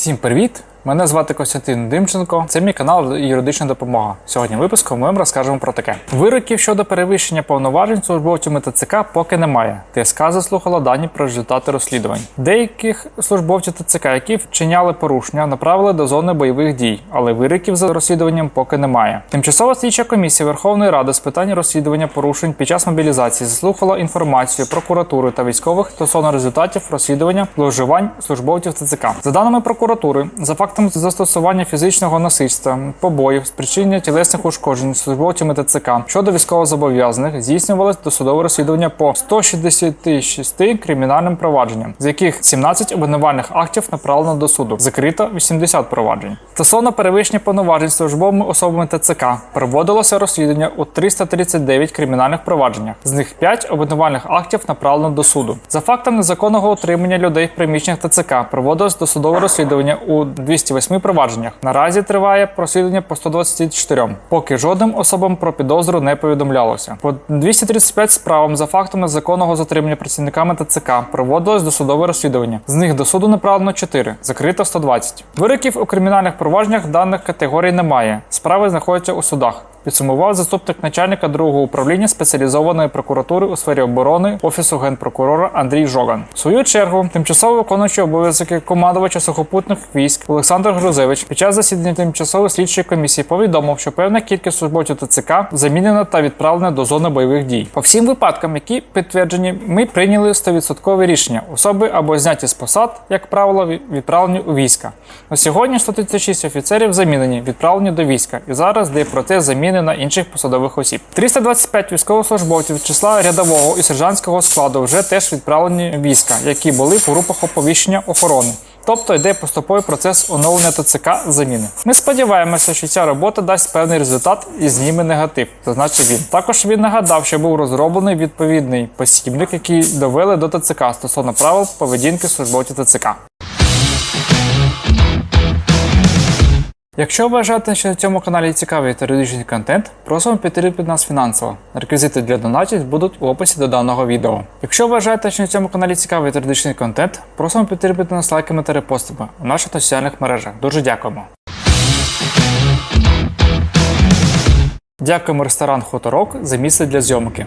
Всім привіт! Мене звати Костянтин Димченко. Це мій канал Юридична допомога. Сьогодні в випуску ми вам розкажемо про таке: вироків щодо перевищення повноважень службовцями ТЦК поки немає. ТСК заслухала дані про результати розслідувань. Деяких службовців ТЦК, які вчиняли порушення, направили до зони бойових дій, але вироків за розслідуванням поки немає. Тимчасова слідча комісія Верховної Ради з питань розслідування порушень під час мобілізації заслухала інформацію прокуратури та військових стосовно результатів розслідування зловживань службовців ТЦК. За даними прокуратури, за фактом застосування фізичного насильства, побоїв, спричинення тілесних ушкоджень службовцями ТЦК щодо військовозобов'язаних здійснювалось досудове розслідування по 166 кримінальним провадженням, з яких 17 обвинувальних актів направлено до суду, закрито 80 проваджень. Стосовно перевищення повноважень службовими особами ТЦК проводилося розслідування у 339 кримінальних провадженнях, з них 5 обвинувальних актів направлено до суду. За фактом незаконного утримання людей в приміщеннях ТЦК проводилось досудове розслідування у 208 провадженнях. Наразі триває розслідування по 124, поки жодним особам про підозру не повідомлялося. По 235 справам за фактом незаконного затримання працівниками ТЦК проводилось досудове розслідування. З них до суду направлено 4, закрито 120. Вироків у кримінальних провадженнях даних категорій немає. Справи знаходяться у судах. Підсумував заступник начальника другого управління спеціалізованої прокуратури у сфері оборони офісу генпрокурора Андрій Жоган. В свою чергу, тимчасово виконуючий обов'язки командувача сухопутних військ Олександр Грузевич під час засідання тимчасової слідчої комісії повідомив, що певна кількість службовців ТЦК замінена та відправлена до зони бойових дій. По всім випадкам, які підтверджені, ми прийняли 100% рішення. Особи або зняті з посад, як правило, відправлені у війська. На сьогодні 136 офіцерів замінені, відправлені до війська, і зараз йде процес заміни на інших посадових осіб. 325 військовослужбовців числа рядового і сержантського складу вже теж відправлені в війська, які були в групах оповіщення охорони. Тобто йде поступовий процес оновлення ТЦК заміни. Ми сподіваємося, що ця робота дасть певний результат і зніме негатив, зазначив він. Також він нагадав, що був розроблений відповідний посібник, який довели до ТЦК стосовно правил поведінки службовців ТЦК. Якщо вважаєте, що на цьому каналі цікавий та юридичний контент, просимо підтримати нас фінансово. Реквізити для донатів будуть у описі до даного відео. Якщо вважаєте, що на цьому каналі цікавий та юридичний контент, просимо підтримати нас лайками та репостами у наших соціальних мережах. Дуже дякуємо. Дякуємо ресторан Хуторок за місце для зйомки.